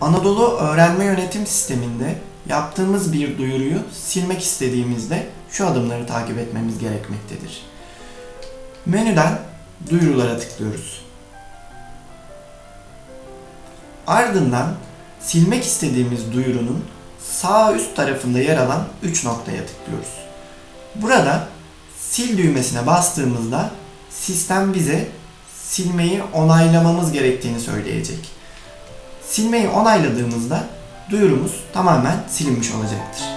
Anadolu Öğrenme Yönetim Sistemi'nde yaptığımız bir duyuruyu silmek istediğimizde şu adımları takip etmemiz gerekmektedir. Menüden duyurulara tıklıyoruz. Ardından silmek istediğimiz duyurunun sağ üst tarafında yer alan 3 noktaya tıklıyoruz. Burada sil düğmesine bastığımızda sistem bize silmeyi onaylamamız gerektiğini söyleyecek. Silmeyi onayladığımızda duyurumuz tamamen silinmiş olacaktır.